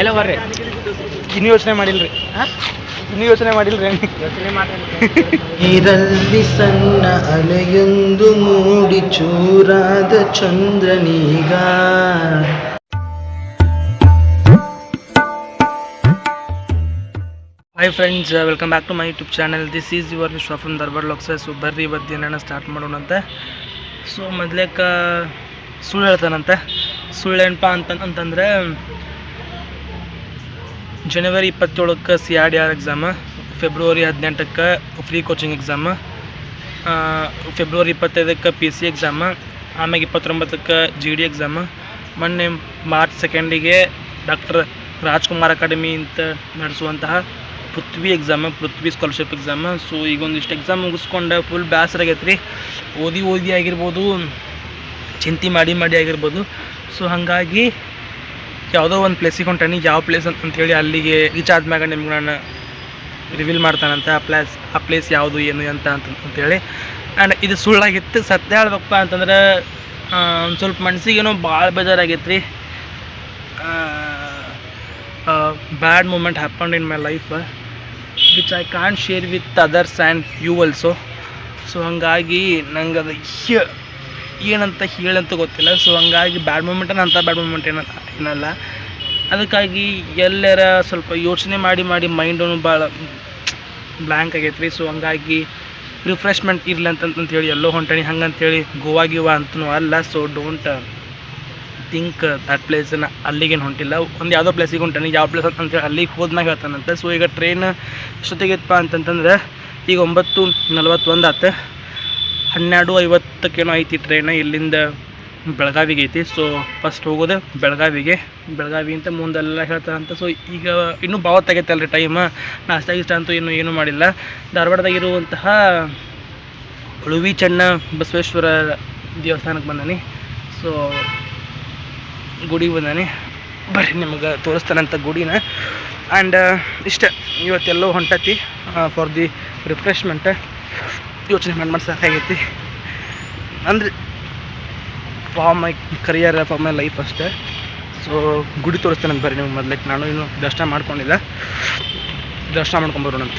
ಎಲ್ಲ ಬರ್ರಿ. ಇನ್ನು ಯೋಚನೆ ಮಾಡಿಲ್ರಿ. ಇನ್ನು ಯೋಚನೆ ಮಾಡಿಲ್ರಿ. ಇರಲ್ಲಿ ಸಣ್ಣ ಅಲೆಯೊಂದು ಮೂಡಿ ಚೂರಾದ ಚಂದ್ರನೀಗ. Hi friends welcome back to my YouTube channel this is your Vishwa from Darbar ಲೋಕ್ಸ so ಬರ್ರಿ ಇವತ್ತು ಏನೇನ ಸ್ಟಾರ್ಟ್ ಮಾಡೋಣಂತೆ. ಸೊ ಮೊದ್ಲೇಕ ಸುಳ್ಳು ಹೇಳ್ತಾನಂತೆ. ಸುಳ್ಳು ಏನಪ್ಪ ಅಂತ ಅಂತಂದ್ರೆ ಜನವರಿ ಇಪ್ಪತ್ತೇಳಕ್ಕೆ C R D R exam February ಹದಿನೆಂಟಕ್ಕೆ ಫ್ರೀ ಕೋಚಿಂಗ್ ಎಕ್ಸಾಮ ಫೆಬ್ರವರಿ ಇಪ್ಪತ್ತೈದಕ್ಕೆ ಪಿ ಸಿ ಎಕ್ಸಾಮ ಆಮೇಲೆ ಇಪ್ಪತ್ತೊಂಬತ್ತಕ್ಕೆ ಜಿ ಡಿ ಎಕ್ಸಾಮ ಮೊನ್ನೆ ಮಾರ್ಚ್ ಸೆಕೆಂಡಿಗೆ ಡಾಕ್ಟರ್ ರಾಜ್ಕುಮಾರ್ ಅಕಾಡೆಮಿ ಅಂತ ನಡೆಸುವಂತಹ Prithvi exam Prithvi scholarship exam so ಈಗ ಒಂದಿಷ್ಟು ಎಕ್ಸಾಮ್ ಮುಗಿಸ್ಕೊಂಡು ಫುಲ್ ಬೇಸರ ಆಗೈತೆ ರೀ ಓದಿ ಓದಿ ಆಗಿರ್ಬೋದು, ಚಿಂತೆ ಮಾಡಿ ಮಾಡಿ ಆಗಿರ್ಬೋದು. ಸೊ ಹಾಗಾಗಿ ಯಾವುದೋ ಒಂದು ಪ್ಲೇಸಿಗೆ ಹೊಂಟಾನಿ, ಯಾವ ಪ್ಲೇಸ್ ಅಂತ ಅಂತೇಳಿ ಅಲ್ಲಿಗೆ ರೀಚ್ ಆದ್ಮ್ಯಾಗ ನಿಮ್ಗೆ ನಾನು ರಿವೀಲ್ ಮಾಡ್ತಾನಂತೆ, ಆ ಪ್ಲೇಸ್ ಆ ಪ್ಲೇಸ್ ಯಾವುದು, ಏನು ಅಂತ ಅಂತ ಅಂತೇಳಿ ಆ್ಯಂಡ್ ಇದು ಸುಳ್ಳಾಗಿತ್ತು. ಸತ್ಯ ಹೇಳ್ಬೇಕಪ್ಪ ಅಂತಂದ್ರೆ ಒಂದು ಸ್ವಲ್ಪ ಮನ್ಸಿಗೇನೋ ಭಾಳ ಬೇಜಾರಾಗೈತೆ ರೀ bad moment happen in my life which I can share with others and you also so ಹಾಗಾಗಿ ನಂಗೆ ಅದು ಏನಂತ ಹೇಳಂತ ಗೊತ್ತಿಲ್ಲ. ಸೊ ಹಂಗಾಗಿ ಬ್ಯಾಡ್ ಮೂಮೆಂಟ್ ಅಂತ ಬ್ಯಾಡ್ ಮೂಮೆಂಟ್ ಏನ ಏನಲ್ಲ ಅದಕ್ಕಾಗಿ ಎಲ್ಲರ ಸ್ವಲ್ಪ ಯೋಚನೆ ಮಾಡಿ ಮಾಡಿ ಮೈಂಡೂ ಭಾಳ ಬ್ಲ್ಯಾಂಕ್ ಆಗೈತೆ ರೀ ಸೊ ಹಂಗಾಗಿ ರಿಫ್ರೆಶ್ಮೆಂಟ್ ಇರಲಿ ಹೇಳಿ, ಎಲ್ಲೋ ಹೊಂಟಣಿ, ಹಂಗಂತೇಳಿ ಗೋವಾ ಗಿವಾ ಅಂತನೂ ಅಲ್ಲ. ಸೊ ಡೋಂಟ್ ಥಿಂಕ್ ದಟ್ ಪ್ಲೇಸನ್ನ ಅಲ್ಲಿಗೇನು ಹೊಂಟಿಲ್ಲ. ಒಂದು ಯಾವುದೋ ಪ್ಲೇಸಿಗೆ ಹೊಂಟಾನೆ ಯಾವ ಪ್ಲೇಸ್ ಅಂತಂತೇಳಿ ಅಲ್ಲಿಗೆ ಹೋದ್ಮ್ಯಾಗ ಹೇಳ್ತಾನಂತೆ ಸೊ ಈಗ ಟ್ರೈನ್ ಎಷ್ಟೊತ್ತಿಗೆಪ್ಪ ಅಂತಂತಂದ್ರೆ ಈಗ ಒಂಬತ್ತು ನಲ್ವತ್ತೊಂದು ಆತ. ಹನ್ನೆರಡು ಐವತ್ತಕ್ಕೇನೋ ಐತಿ ಟ್ರೈನ್ ಇಲ್ಲಿಂದ ಬೆಳಗಾವಿಗೆ ಐತಿ. ಸೊ ಫಸ್ಟ್ ಹೋಗೋದೆ ಬೆಳಗಾವಿಗೆ. ಬೆಳಗಾವಿ ಅಂತ ಮುಂದೆಲ್ಲ ಹೇಳ್ತಾರಂತ ಸೊ ಈಗ ಇನ್ನೂ ಭಾವತ್ತಾಗೈತೆ ಅಲ್ರಿ ಟೈಮ್ ನಾಷ್ಟ ಇಷ್ಟ ಅಂತೂ ಇನ್ನೂ ಏನೂ ಮಾಡಿಲ್ಲ. ಧಾರವಾಡದಾಗಿರುವಂತಹ ಉಳುವಿ ಚೆನ್ನ ಬಸವೇಶ್ವರ ದೇವಸ್ಥಾನಕ್ಕೆ ಬಂದಾನೆ. ಸೊ ಗುಡಿಗೆ ಬಂದಾನೆ. ಬರ್ರಿ ನಿಮಗೆ ತೋರಿಸ್ತಾನಂತ ಗುಡಿನ. ಆ್ಯಂಡ್ ಇಷ್ಟ, ಇವತ್ತೆಲ್ಲೋ ಹೊಂಟತಿ. ಫಾರ್ ದಿ ರಿಫ್ರೆಶ್ಮೆಂಟ್ ಯೋಚನೆ ಮಾಡಿ ಮಾಡಿ ಸಾಕಾಗೈತಿ ಅಂದ್ರೆ for my career for my life ಅಷ್ಟೇ. ಸೊ ಗುಡಿ ತೋರಿಸ್ತೇನೆ ಬರ್ರಿ ನೀವು ಮೊದಲೇ. ನಾನು ಇನ್ನು ದರ್ಶನ ಮಾಡ್ಕೊಂಡಿಲ್ಲ. ದರ್ಶನ ಮಾಡ್ಕೊಂಬರೋಣಂತ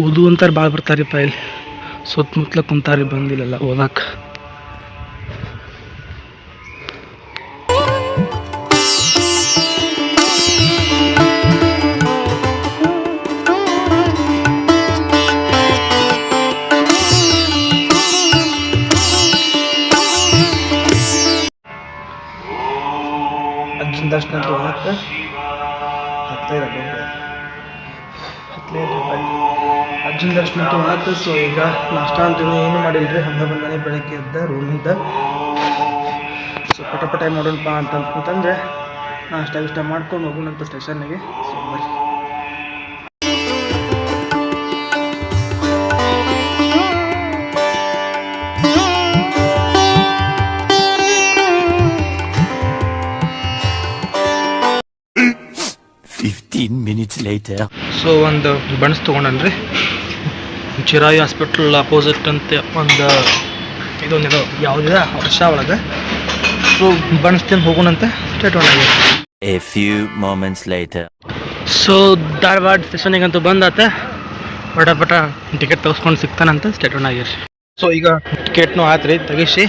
ಓದು ಅಂತಾರೆ ಭಾಳ ಬರ್ತಾರಿಪ್ಪ ಇಲ್ಲಿ. ಸುತ್ತಮುತ್ತಲ ಕುಂತಾರಿ ಬಂದಿಲ್ಲಲ್ಲ ಓದಕ್ಕೆ ಅರ್ಜುನ್ ದರ್ಶನ ಹೋಗಕ್ಕೆ ಹತ್ತೈದು ಹತ್ತಲೇ ರೂಪಾಯಿ ದರ್ಶನ ಅಂತೂ ಆಯ್ತು. ಸೊ ಈಗ ನಾಷ್ಟ ಅಂತೂ ಏನು ಮಾಡಿಲ್ರಿ? ಹಂಗೆ ಬಂದಾನೆ ಬೆಳಗ್ಗೆ ಎದ್ದ ರೂಮಿಂದ ಸೊ ಪಟ ಪಟ ಮಾಡೋಣಪ್ಪ ಅಂತ ಅಂತಂದ್ರೆ ನಾಷ್ಟ ಇಷ್ಟ ಮಾಡ್ಕೊಂಡು ಹೋಗೋಣಂತ ಸ್ಟೇಷನ್ನಿಗೆ ಸೊ ಬರ್ರಿ. Later. ಸೊ ಒಂದು ಬಣ್ಸ್ ತೊಗೊಂಡನ್ರಿ. ಚಿರಾಯಿ ಹಾಸ್ಪಿಟ್ಲ್ ಅಪೋಸಿಟ್ ಅಂತ ಒಂದು ಇದೊಂದಿದೆ ಯಾವುದಿದೆ ವರ್ಷ ಒಳಗೆ. ಸೊ ಬಣ್ಸ್ ಹೋಗೋಣಂತೆ. ಸ್ಟೇಟ್ ಒಳಗೆ a few moments later so Dharwad ಸ್ಟೇಷನಿಗಂತೂ ಬಂದಾತ. ಪಟ ಪಟ ಟಿಕೆಟ್ ತೆಗೆಸ್ಕೊಂಡು ಸಿಗ್ತಾನಂತ. ಸ್ಟೇಟ್ ಒನ್ ಆಗಿರಿ ಸೊ ಈಗ ಟಿಕೆಟ್ನು ಆತ್ರಿ ತೆಗಿಸಿ.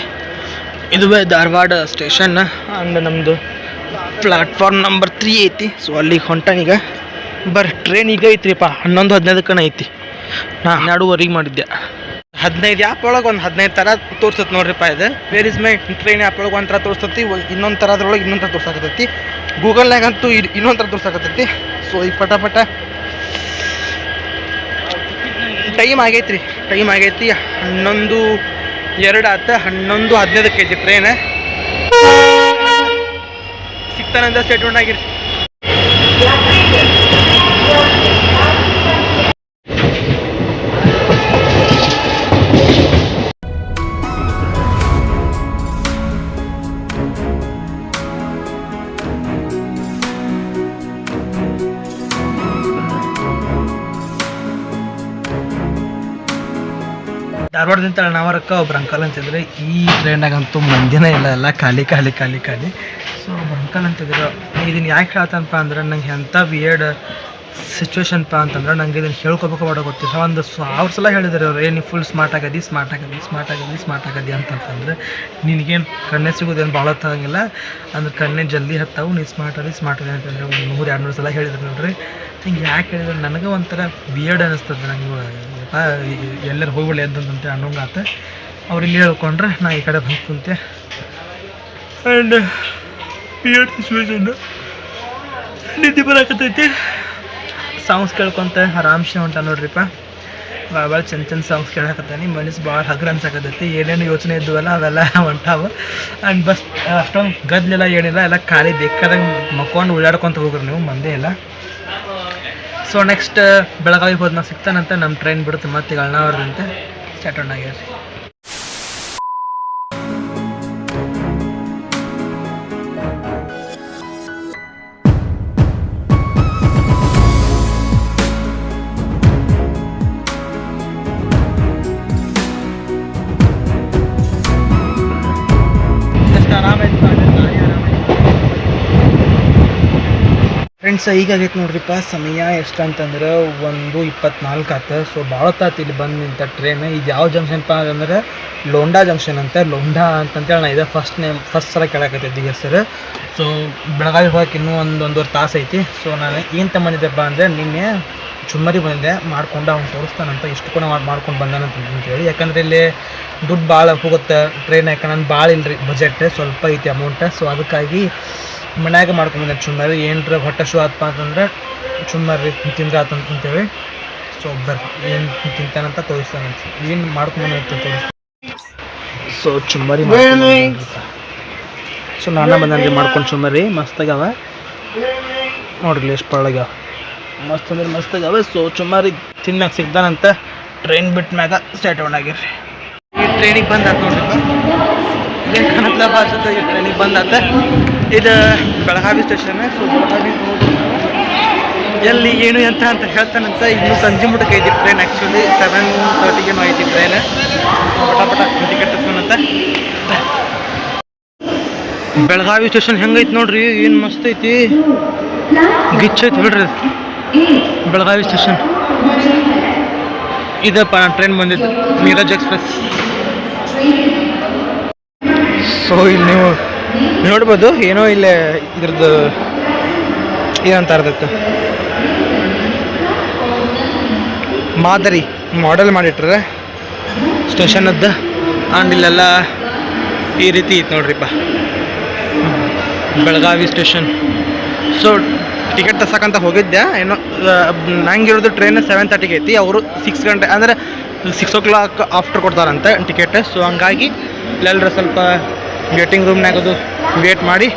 ಇದುವೇ ಧಾರವಾಡ ಸ್ಟೇಷನ್ ಆ್ಯಂಡ್ ನಮ್ಮದು ಪ್ಲಾಟ್ಫಾರ್ಮ್ ನಂಬರ್ ತ್ರೀ ಐತಿ. ಸೊ ಅಲ್ಲಿಗೆ ಹೊಂಟಾನೀಗ ಬರ್ ಟ್ರೈನ್ ಈಗ ಐತ್ರಿಪ್ಪ. ಹನ್ನೊಂದು ಹದಿನೈದಕ್ಕನ ಐತಿ. ನಾ ಹನ್ನೆರಡುವರೆಗೆ ಮಾಡಿದ್ದೆ ಹದಿನೈದು ಆ್ಯಪ್ ಒಳಗೆ ಒಂದು ಹದಿನೈದು ಥರ ತೋರ್ಸತ್ತೆ ನೋಡ್ರಿಪ್ಪ ಇದು. Where is my train app ಒಳಗೆ ಒಂಥರ ತೋರಿಸ್ತೈತಿ ಇನ್ನೊಂದು ಥರ ಅದ್ರೊಳಗೆ ಇನ್ನೊಂದು ಥರ ತೋರ್ಸಾಕತ್ತೈತಿ ಗೂಗಲ್ನಾಗಂತೂ ಇದು ಇನ್ನೊಂದು ಥರ ತೋರ್ಸಾಕತ್ತೈತಿ ಸೊ ಈಗ ಪಟಾಪಟ ಪಟ ಟೈಮ್ ಆಗೈತ್ರಿ, ಟೈಮ್ ಆಗೈತಿ. ಹನ್ನೊಂದು ಎರಡು ಆತ, ಹನ್ನೊಂದು ಹದಿನೈದಕ್ಕೆ ಐತಿ ಟ್ರೈನ್ ಸಿಗ್ತಾನಂತ ಸ್ಟೇಟ್ಮೆಂಟ್ ಆಗಿರಿ ಧಾರವಾಡದಿಂದ ನಾವರಕ್ಕ ಒಬ್ರು ಅಂಕಲ್ ಅಂತಿದ್ರೆ. ಈ ಟ್ರೈನಾಗಂತೂ ಮಂದಿನೇ ಇಲ್ಲ, ಎಲ್ಲ ಖಾಲಿ ಖಾಲಿ ಖಾಲಿ ಖಾಲಿ. ಸೊ ಒಬ್ರು ಅಂಕಲ್ ಅಂತಿದ್ರು. ಇದನ್ನು ಯಾಕೆ ಹೇಳ್ತಾನಪ್ಪ ಅಂದ್ರೆ ನಂಗೆ ಎಂಥ ವಿಯರ್ಡ್ ಸಿಚುವೇಶನ್ಪ ಅಂತಂದ್ರೆ ನಂಗೆ ಇದನ್ನು ಹೇಳ್ಕೊಬೇಕು ಮಾಡೋ ಗೊತ್ತಿಲ್ಲ ಒಂದು ಅವ್ರ ಸಲ ಹೇಳಿದ್ರು ಅವ್ರು ಏನು ಫುಲ್ ಸ್ಮಾರ್ಟ್ ಆಗದಿ ಸ್ಮಾರ್ಟ್ ಆಗದಿ ಸ್ಮಾರ್ಟ್ ಆಗದಿ ಸ್ಮಾರ್ಟ್ ಆಗದಿ ಅಂತಂತಂದ್ರೆ, ನಿನಗೇನು ಕಣ್ಣೇ ಸಿಗೋದೇನು ಭಾಳ ಹೊತ್ತಾಗಂಗಿಲ್ಲ ಅಂದ್ರೆ ಕಣ್ಣೇ ಜಲ್ದಿ ಹತ್ತಾವು, ನೀ ಸ್ಮಾರ್ಟ್ ಆಗಿ ಸ್ಮಾರ್ಟ್ ಆಗಿ ಅಂತಂದ್ರೆ ಒಂದು ನೂರು ಎರಡು ನೂರು ಸಲ ಹೇಳಿದ್ರು ನೋಡ್ರಿ. ಹಿಂಗೆ ಯಾಕೆ ಹೇಳಿದ್ರೆ? ನನಗೆ ಒಂಥರ ಬಿಯರ್ಡ್ ಅನ್ನಿಸ್ತದೆ ನಂಗೆ. ಯಪ್ಪ ಎಲ್ಲರೂ ಹೋಗ್ಬಿಡಿ ಎದ್ದಂತ ಅನ್ನೋಂಗೆ ಆತ. ಅವ್ರು ಇಲ್ಲಿ ಹೇಳ್ಕೊಂಡ್ರೆ, ನಾ ಈ ಕಡೆ ಬಂದು ಕುಂತೆ. ಆ್ಯಂಡ್ ಬಿಯರ್ಡ್ ಸಿಚುವೇಶನ್ ನಿದ್ದೆ ಬರಾಕತ್ತೈತಿ. ಸಾಂಗ್ಸ್ ಕೇಳ್ಕೊಂತ ಆರಾಮ್ಸೆ ಹೊಂಟ ನೋಡ್ರಿಪ್ಪ. ಭಾಳ ಭಾಳ ಚಂದ ಚಂದ ಸಾಂಗ್ಸ್ ಕೇಳಕತ್ತಾನೆ. ಮನಸ್ಸು ಭಾಳ ಹಗ್ರ ಅನ್ಸಕತ್ತೈತಿ. ಏನೇನು ಯೋಚನೆ ಇದ್ವಲ್ಲ ಅವೆಲ್ಲ ಹೊಂಟಾವ ಆ್ಯಂಡ್ ಬಸ್, ಅಷ್ಟೊಂದು ಗದ್ದಲಿಲ್ಲ ಏನಿಲ್ಲ, ಎಲ್ಲ ಖಾಲಿ ಬೇಕಾದಂಗೆ ಮಕ್ಕೊಂಡು ಓಡಾಡ್ಕೊಂತ ಹೋಗ್ರಿ ನೀವು, ಮಂದೇ ಎಲ್ಲ ಸೊ ನೆಕ್ಸ್ಟ್ ಬೆಳಗಾವಿಗೆ ಹೋದ್ನ ಸಿಗ್ತಾನಂತ ನಮ್ಮ ಟ್ರೈನ್ ಬಿಡುತ್ತೆ. ಮತ್ತೆ ಈಗ ಅಳ್ನಾವರದಂತೆ ಸ್ಟಾರ್ಟ್ ಫ್ರೆಂಡ್ಸ್ ಈಗ ಆಗೈತೆ ನೋಡ್ರಿಪ್ಪ, ಸಮಯ ಎಷ್ಟು ಅಂತಂದ್ರೆ ಒಂದು ಇಪ್ಪತ್ನಾಲ್ಕು ಆತ. ಸೊ ಭಾಳ ತಾತು ಇಲ್ಲಿ ಬಂದು ನಿಂತ ಟ್ರೈನ್ ಇದು ಯಾವ ಜಂಕ್ಷನ್ಪ ಅಂತಂದ್ರೆ, ಲೋಂಡಾ ಜಂಕ್ಷನ್ ಅಂತ. ಲೋಂಡಾ ಅಂತಂತೇಳಿ ನಾ ಇದೆ ಫಸ್ಟ್ ನೇಮ್ ಫಸ್ಟ್ ಸಲ ಕೇಳಕತ್ತೈತಿ ಹೆಸರು ಸೊ ಬೆಳಗಾವಿ ಹೋಗಕ್ಕೆ ಇನ್ನೂ ಒಂದು ಒಂದೂವರೆ ತಾಸು ಐತಿ. ಸೊ ನಾನು ಏನು ತಗೊಂಡಿದ್ದೆಪ್ಪ ಅಂದರೆ ನಿನ್ನೆ ಚುಮ್ಮರಿ ಬಂದೆ ಮಾಡ್ಕೊಂಡು ಅವ್ನು ತೋರಿಸ್ತಾನಂತ ಇಷ್ಟು ಕೂಡ ಮಾಡ್ಕೊಂಡು ಬಂದಾನಂತ ಹೇಳಿ. ಯಾಕಂದರೆ ಇಲ್ಲಿ ದುಡ್ಡು ಭಾಳ ಹೋಗುತ್ತೆ. ಟ್ರೈನ್ ಯಾಕಂದ್ರೆ ನಾನು ಭಾಳ ಇಲ್ರಿ ಬಜೆಟ್ ಸ್ವಲ್ಪ ಐತಿ ಅಮೌಂಟ್ ಸೊ ಅದಕ್ಕಾಗಿ ಮನ್ಯಾಗ ಮಾಡ್ಕೊಂಬಂದೆ ಚುಮ್ಮರಿ. ಏನರ ಹೊಟ್ಟೆ ಶೂ ಆತಪ್ಪ ಅಂತಂದ್ರೆ ಚುಮ್ಮರಿ ತಿಂದ್ರೆ ಆತಂತ ಅಂತೇಳಿ. ಸೊ ಬರ್ ಏನು ತಿಂತಾನಂತ ತೋರಿಸ್ತಾನಂತ ಏನು ಮಾಡ್ಕೊಂಬಂದ ತೋರಿಸ್ತಾನೆ. ಸೊ ಚುಮ್ಮರಿ ಸೊ ನಾನ ಬಂದನ್ರಿ ಮಾಡ್ಕೊಂಡು ಚುಮ್ಮರಿ. ಮಸ್ತಾಗವ ನೋಡ್ರಿ ಎಷ್ಟು ಪಳ್ಳಗ್ಯಾವ ಮಸ್ತ್ ಅಂದ್ರೆ ಮಸ್ತ್ ಅದಾವ ಸೊ ಚುಮಾರಿ ತಿನ್ನಕ್ ಸಿಗ್ತಾನಂತ ಟ್ರೈನ್ ಬಿಟ್ಟ ಮ್ಯಾಗ ಸ್ಟಾರ್ಟ್ ಆಗಿರ್ರಿ. ಈ ಟ್ರೈನಿಗೆ ಬಂದ ನೋಡ್ರಿ ಕನಕ್ಲ ಭಾಷೆ ಈ ಟ್ರೈನಿಗೆ ಬಂದಾತ. ಇದು ಬೆಳಗಾವಿ ಸ್ಟೇಷನ್ ಸೊ ಬೆಳಗಾವಿ ಎಲ್ಲಿ, ಏನು ಅಂತ ಅಂತ ಹೇಳ್ತಾನಂತ. ಇನ್ನು ಸಂಜೆ ಮುಟಕ್ಕೆ ಐತಿ ಟ್ರೈನ್ ಆ್ಯಕ್ಚುಲಿ ಸೆವೆನ್ ತರ್ಟಿಗೇನು ಐತಿ ಟ್ರೈನ್ ಪಟ ಪಟ ಟಿಕೆಟ್ ಅಂತ ಬೆಳಗಾವಿ ಸ್ಟೇಷನ್ ಹೆಂಗೈತಿ ನೋಡ್ರಿ? ಏನು ಮಸ್ತ್ ಐತಿ. ಗಿಚ್ಚೈತಿ ಬಿಡ್ರಿ. ಬೆಳಗಾವಿ ಸ್ಟೇಷನ್. ಇದಪ್ಪ ನಾನು ಟ್ರೈನ್ ಬಂದಿದ್ದು ನೀರಜ್ ಎಕ್ಸ್ಪ್ರೆಸ್. ಸೊ, ಇಲ್ಲಿ ನೀವು ನೋಡ್ಬೋದು, ಏನೋ ಇಲ್ಲೇ ಇದ್ರದ್ದು ಏನಂತ ಅದಕ್ಕೆ ಮಾದರಿ ಮಾಡೆಲ್ ಮಾಡಿಟ್ರೆ ಸ್ಟೇಷನದ್ದು. ಆ್ಯಂಡ್ ಇಲ್ಲೆಲ್ಲ ಈ ರೀತಿ ಇತ್ತು ನೋಡ್ರಿಪ್ಪ. ಬೆಳಗಾವಿ ಸ್ಟೇಷನ್. ಸೊ ಟಿಕೆಟ್ ತರ್ಸಕ್ಕಂತ ಹೋಗಿದ್ದೆ. ಏನೋ ನಂಗಿರೋದು ಟ್ರೈನ್ ಸೆವೆನ್ ತರ್ಟಿಗೆ ಐತಿ. ಅವರು ಸಿಕ್ಸ್ ಗಂಟೆ, ಅಂದರೆ ಸಿಕ್ಸ್ ಓ ಕ್ಲಾಕ್ ಆಫ್ಟರ್ ಕೊಡ್ತಾರಂತೆ ಟಿಕೆಟ್ ಸೊ ಹಂಗಾಗಿ ಇಲ್ಲೆಲ್ಲರೂ ಸ್ವಲ್ಪ ವೇಟಿಂಗ್ ರೂಮ್ನಾಗದು ವೇಟ್ ಮಾಡಿ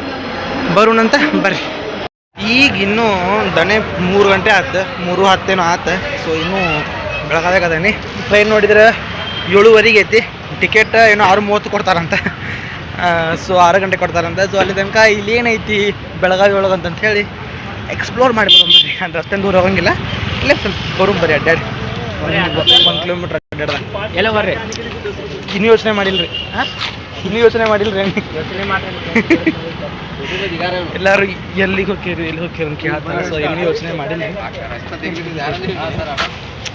ಬರೋಣಂತೆ ಬರ್ರಿ. ಈಗ ಇನ್ನೂ ದನೆ ಮೂರು ಗಂಟೆ ಆತು, ಮೂರು ಹತ್ತೇನೋ ಆತು. ಸೊ ಇನ್ನೂ ಅದೇನಿ. ಟ್ರೈನ್ ನೋಡಿದ್ರೆ ಏಳುವರೆಗೆ ಐತಿ. ಟಿಕೆಟ್ ಏನೋ ಆರು ಮೂವತ್ತು ಕೊಡ್ತಾರಂತೆ. ಸೊ ಆರು ಗಂಟೆ ಕೊಡ್ತಾರಂತೆ. ಸೊ ಅಲ್ಲಿ ತನಕ ಇಲ್ಲಿ ಏನೈತಿ ಬೆಳಗಾವಿ ಒಳಗಂತಂತ ಅಂತ ಹೇಳಿ ಎಕ್ಸ್ಪ್ಲೋರ್ ಮಾಡ್ಬೋದು ಅಂತ ಅಂದ್ರೆ ಅಷ್ಟೇ ದೂರ ಹೋಗಂಗಿಲ್ಲ. ಇಲ್ಲೇ ಸ್ವಲ್ಪ ಬರೋ ಬರೀ ಅಡ್ಡಾಡಿ. ಒಂದು ಕಿಲೋಮೀಟ್ರ್ ಅಡ್ಡಾಡ್ದ ಎಲ್ಲ ಬರ್ರಿ. ಇನ್ನೂ ಯೋಚನೆ ಮಾಡಿಲ್ರಿ. ಇನ್ನೂ ಯೋಚನೆ ಮಾಡಿಲ್ರಿ? ರೀ ಎಲ್ಲರೂ ಎಲ್ಲಿಗೆ ಹೋಗ್ತೀರಿ ಎಲ್ಲಿ ಹೋಗ್ತೀರಿ ಅಂತ ಕೇಳ್ತಾರೆ. ಸೊ ಇನ್ನೂ ಯೋಚನೆ ಮಾಡಿಲ್ಲ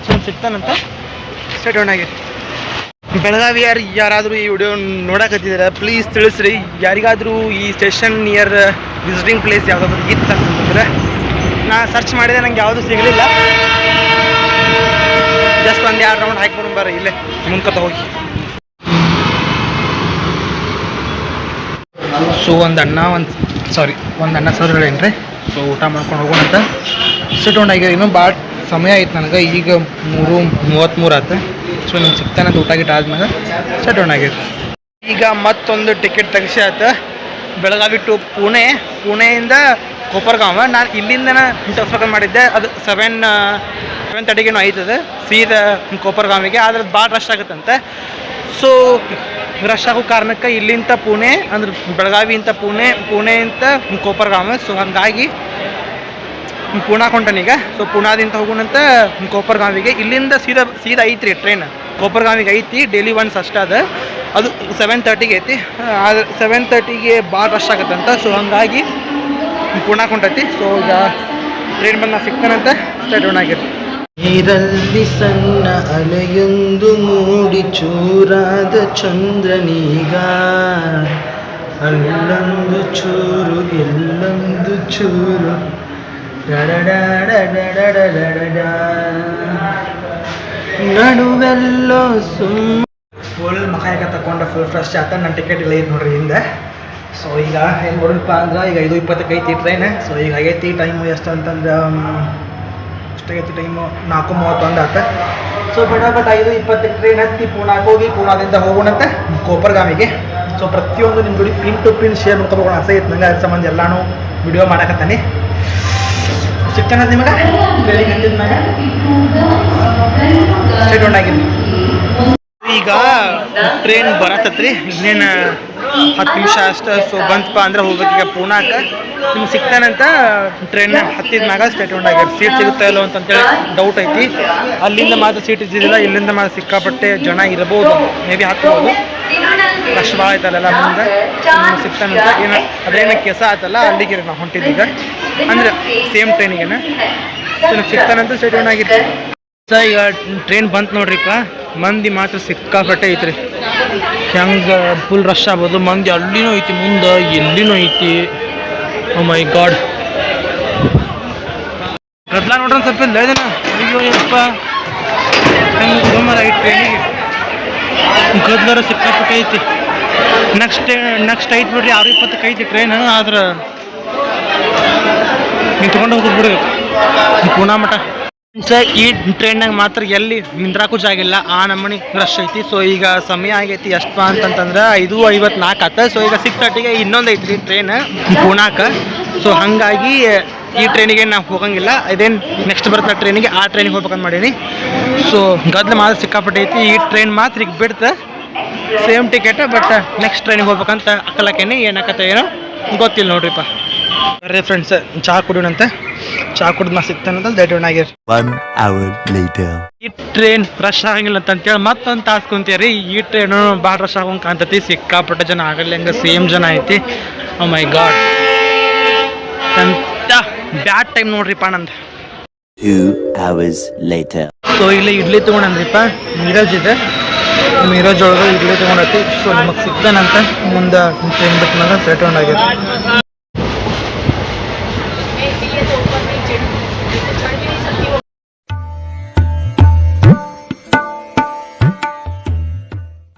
ಸೊ ಸಿಗ್ತಾನಂತ? ಸ್ಟೇಟ್ ಆನ್ ಆಗಿ. ಬೆಳಗಾವಿ ಯಾರು ಯಾರಾದರೂ ಈ ವಿಡಿಯೋ ನೋಡಕತ್ತಿದ್ದೀರಾ? ಪ್ಲೀಸ್ ತಿಳಿಸ್ರಿ. ಯಾರಿಗಾದರೂ ಈ ಸ್ಟೇಷನ್ ನಿಯರ್ ವಿಸಿಟಿಂಗ್ ಪ್ಲೇಸ್ ಯಾವುದಾದ್ರು ಇತ್ತು ಅಂತಂದ್ರೆ ನಾ ಸರ್ಚ್ ಮಾಡಿದೆ, ನಂಗೆ ಯಾವುದು ಸಿಗಲಿಲ್ಲ. ಜಸ್ಟ್ ಒಂದು ಎರಡು ರೌಂಡ್ ಹಾಕಿ ಬರ್ರಿ, ಇಲ್ಲೇ ಮುಂದ್ಕೊತ ಹೋಗಿ. ಸೊ ಒಂದು ಅಣ್ಣ, ಒಂದು ಸಾರಿ ಒಂದು ಅನ್ನ ಸರ್ ಹೇಳೇನ್ರಿ? ಸೊ ಊಟ ಮಾಡ್ಕೊಂಡು ಹೋಗೋಣ ಅಂತ. ಸಿಟ್ ಆಗಿದೆ ಇನ್ನೂ ಭಾಳ ಸಮಯ ಆಯ್ತು ನನಗೆ, ಈಗ ಮೂರು ಮೂವತ್ತ್ಮೂರು ಆಯ್ತು ಸೊ ನಂಗೆ ಸಿಗ್ತಾನಂತ ಊಟ ಗಿಟ ಆದ್ಮೇಲೆ ಸಿಟ್ ಆಗಿದೆ ಈಗ ಮತ್ತೊಂದು ಟಿಕೆಟ್ ತೆಗಿಸಿ ಆಯ್ತು ಬೆಳಗಾವಿ ಟು ಪುಣೆ, ಪುಣೆಯಿಂದ ಕೊಪ್ಪರ್ಗಾಂವ. ನಾನು ಇಲ್ಲಿಂದನ ತರ್ಸ್ಬೇಕಂತ ಮಾಡಿದ್ದೆ. ಅದು ಸೆವೆನ್ ಸೆವೆನ್ ತರ್ಟಿಗೇನೋ ಆಯ್ತದೆ. ಸೀದಾ ಕೊಪ್ಪರ್ಗಾಂವಿಗೆ. ಆದ್ರೆ ಭಾಳ ರಶ್ ಆಗುತ್ತಂತೆ. ಸೊ ರಶ್ ಆಗೋ ಕಾರಣಕ್ಕೆ ಇಲ್ಲಿಂದ ಪುಣೆ, ಅಂದ್ರೆ ಬೆಳಗಾವಿ ಬೆಳಗಾವಿಯಿಂದ ಪುಣೆ ಪುಣೆಯಿಂದ ಕೊಪ್ಪರ್ಗಾಂವ. ಸೊ ಹಾಗಾಗಿ ಪುಣಾ ಕೊಂಡಾನೀಗ ಸೊ ಪುಣಾದಿಂದ ಹೋಗೋಣಂತ ಕೊಪ್ಪರ್ಗಾಂವಿಗೆ. ಇಲ್ಲಿಂದ ಸೀದಾ ಸೀದಾ ಐತ್ರಿ ಟ್ರೈನ್ ಕೊಪ್ಪರ್ಗಾಂವಿಗೆ ಐತಿ. ಡೈಲಿ ಒನ್ಸ್ ಅಷ್ಟೇ ಅದ. ಅದು ಸೆವೆನ್ ತರ್ಟಿಗೆ ಐತಿ. ಆದ್ರೆ ಸೆವೆನ್ ತರ್ಟಿಗೆ ಭಾಳ ರಶ್ ಆಗತ್ತಂತ. ಸೊ ಹಂಗಾಗಿ ಪುಣಾಕ್ ಹೊಂಟೈತಿ ಸೊ ಈಗ ಟ್ರೈನ್ ಬಂದ ನಾ ಸಿಗ್ತಾನಂತೆ ಸ್ಟೇಟ್ ಒನ್ ನೀರಲ್ಲಿ ಸಣ್ಣ ಅಲೆಯೊಂದು ಮೂಡಿ ಚೂರಾದ ಚಂದ್ರನೀಗ. ಅಲ್ಲೊಂದು ಚೂರು ಎಲ್ಲೊಂದು ಚೂರು. ನಡುವೆಲ್ಲೋ ಸುಮ್ಮ ಫುಲ್ ಮಕಾಯಕ ತಗೊಂಡು ಫುಲ್ ಫ್ರೆಶ್ ಆತ. ನನ್ನ ಟಿಕೆಟ್ ಇಲ್ಲ ನೋಡ್ರಿ ಹಿಂದೆ. ಸೊ ಈಗ ಏನು ಮಾಡೋಣಪ್ಪ ಅಂದ್ರೆ ಈಗ ಐದು ಇಪ್ಪತ್ತಕ್ಕೆ ಐತಿ ಟ್ರೈನ್ ಸೊ ಈಗ ಆಗೈತಿ ಟೈಮು ಎಷ್ಟು ಅಂತಂದ್ರೆ ಎಷ್ಟಾಗೈತಿ ಟೈಮು ನಾಲ್ಕು ಮೂವತ್ತೊಂದು ಆತ. ಸೊ ಬಡ ಬಟ್ ಐದು ಇಪ್ಪತ್ತಕ್ಕೆ ಟ್ರೈನ್ ಹತ್ತಿ ಪೂನಾಕ್ ಹೋಗಿ, ಪೂನಾದಿಂದ ಹೋಗೋಣಂತೆ ಕೋಪರ್ಗಾಮಿಗೆ ಸೊ ಪ್ರತಿಯೊಂದು ನಿಮ್ಮ ಜೋಡಿ ಪಿನ್ ಟು ಪಿನ್ ಶೇರ್ ಮಾಡ್ಕೊಬೇಕು ಆಸೆ ಐತೆ. ನಂಗೆ ಅದ್ರ ಸಂಬಂಧ ಎಲ್ಲಾನು ವಿಡಿಯೋ ಮಾಡಕತ್ತಾನೆ. ಸಿಗ್ತಾನ ನಿಮಗೆ? ಬೆಳಿಗ್ಗೆ ಹತ್ತಿದ ಮ್ಯಾಗ? ಸ್ಟೇಟ್ ಔಟ್ ಈಗ ಟ್ರೈನ್ ಬರತ್ತತ್ರಿ ಇನ್ನೇನು ಹತ್ತು ನಿಮಿಷ ಅಷ್ಟು ಸೊ ಬಂತಪ್ಪ ಅಂದ್ರೆ ಹೋಗ್ಬೇಕೀಗ ಪೂನಾಕ ನಿಮ್ಗೆ ಸಿಗ್ತಾನಂತ ಟ್ರೈನ್ ಹತ್ತಿದ ಮ್ಯಾಗ ಸ್ಟೇಟ್ ಔಟ್ ಆಗ್ಯಾರ ಸೀಟ್ ಸಿಗುತ್ತಾ ಇಲ್ಲೋ ಅಂತೇಳಿ ಡೌಟ್ ಐತಿ. ಅಲ್ಲಿಂದ ಮಾತ್ರ ಸೀಟ್ ಇದ್ದಿದ್ದಿಲ್ಲ ಇಲ್ಲಿಂದ ಮಾತ್ರ ಸಿಕ್ಕಾಪಟ್ಟೆ ಜನ ಇರಬಹುದು ಮೇ ಬಿ ಹಾಕ್ಬೋದು. ಕಷ್ಟ ಭಾಳ ಆಯ್ತಲ್ಲ ಮುಂದೆ. ನಿಮ್ಗೆ ಸಿಗ್ತಾನಂತ ಏನೋ ಅದೇನೋ ಕೆಸ ಆಯ್ತಲ್ಲ ಅಲ್ಲಿಗೆ ನಾವು ಹೊಂಟಿದ್ದೀಗ ಅಂದ್ರೆ ಸೇಮ್ ಟ್ರೈನಿಗೆನ ಸಿಗ್ತಾನಂತ ಸ್ಟೇಟ್ ಔಟ್ ಆಗಿತ್ತು ಈಗ ಟ್ರೈನ್ ಬಂತು ನೋಡ್ರಿಪ್ಪ ಮಂದಿ ಮಾತ್ರ ಸಿಕ್ಕಾಪಟ್ಟೆ ಐತ್ರಿ. ಹೆಂಗೆ ಫುಲ್ ರಶ್ ಆಗ್ಬೋದು. ಮಂದಿ ಅಲ್ಲಿನೂ ಐತಿ, ಮುಂದೆ ಎಲ್ಲಿನೂ ಐತಿ. ಮೈ ಗಾಡ್ ಗದ್ಲ ನೋಡ್ರಿ ಸ್ವಲ್ಪ ಇಲ್ಲ ಅಯ್ಯೋ ಯಪ್ಪ ಹೆಂಗೆ ಟ್ರೈನಿಗೆ ಗದ್ಲಾರ ಸಿಕ್ಕಾಪಟ್ಟೆ ಐತಿ. ನೆಕ್ಸ್ಟ್ ನೆಕ್ಸ್ಟ್ ಐತಿ ಬಿಡ್ರಿ, ಆರು ಇಪ್ಪತ್ತಕ್ಕೆ ಐತಿ ಟ್ರೈನ್ ಆದ್ರೆ ನೀವು ತೊಗೊಂಡು ಹೋಗೋದು ಬಿಡು ಪೂನಾ ಮಠ. ಈ ಟ್ರೈನ್ನಾಗ ಮಾತ್ರ ಎಲ್ಲಿ ನಿಂದ್ರಾಕು ಜಾಗಿಲ್ಲ ಆ ನಮೂನಿ ರಶ್ ಐತಿ. ಸೊ ಈಗ ಸಮಯ ಆಗೈತಿ ಎಷ್ಟು ಅಂತಂತಂದ್ರೆ ಐದು ಐವತ್ನಾಲ್ಕು ಆತ. ಸೊ ಈಗ ಸಿಕ್ಸ್ ತರ್ಟಿಗೆ ಇನ್ನೊಂದು ಐತಿ ಟ್ರೈನ್ ಪೂನಾಕ. ಸೊ ಹಾಗಾಗಿ ಈ ಟ್ರೈನಿಗೆ ನಾವು ಹೋಗಂಗಿಲ್ಲ. ಇದೇನು ನೆಕ್ಸ್ಟ್ ಬರ್ತಾ ಟ್ರೈನಿಗೆ ಆ ಟ್ರೈನಿಗೆ ಹೋಗ್ಬೇಕಂತ ಮಾಡೀನಿ. ಸೊ ಗದ್ಲ ಮಾತ್ರ ಸಿಕ್ಕಾಪಟ್ಟೈತಿ. ಈ ಟ್ರೈನ್ ಮಾತ್ರ ಈಗ ಬಿಡ್ತ. ಸೇಮ್ ಟಿಕೆಟ್ ಬಟ್ ನೆಕ್ಸ್ಟ್ ಟ್ರೈನಿಗೆ ಹೋಗ್ಬೇಕಂತ ಅಕ್ಕಲಕ್ಕೇನೆ ಏನಾಕತ್ತ ಏನೋ ಗೊತ್ತಿಲ್ಲ ನೋಡ್ರಿಪ್ಪ. ಬರ್ರಿ ಫ್ರೆಂಡ್ಸ್ ಚಹಾ ಕುಡಿಯೋಣಂತ ಚಹಾ ಕುಡ್ದ್ ನಾ ಆಗಿರಿ later. ಈ ಟ್ರೈನ್ ರಶ್ ಆಗಂಗಿಲ್ಲ ಅಂತ ಹೇಳಿ ಮತ್ತೊಂದು ತಾಸು ಕುಂತೀರಿ ಈ ಟ್ರೈನು ಭಾಳ ರಶ್ ಆಗೋಂಗೆ ಕಾಣ್ತೈತಿ. ಸಿಕ್ಕಾಪಟ್ಟೆ ಜನ ಆಗಲ್ಲ ಹಂಗೆ ಸೇಮ್ ಜನ ಐತಿ. ಓ ಮೈ ಗಾಡ್ ಅಂತ ಬ್ಯಾಡ್ ಟೈಮ್ ನೋಡ್ರಿಪ್ಪ ನಂದು. Two hours later. ಸೊ ಇಲ್ಲಿ ಇಡ್ಲಿ ತೊಗೊಂಡಂದ್ರಿಪ್ಪ. ಮಿರಾಜ್ ಇದೆ. ಮಿರಾಜ್ ಒಳಗೆ ಇಡ್ಲಿ ತೊಗೊಂಡೈತಿ ಸೊ ನಮಗೆ ಸಿಗ್ತಾನಂತ ಮುಂದೆ ಟ್ರೈನ್ ಬಿಟ್ಟು ಮೇಲೆ ಸೆಟ್ ಆಗಿದೆ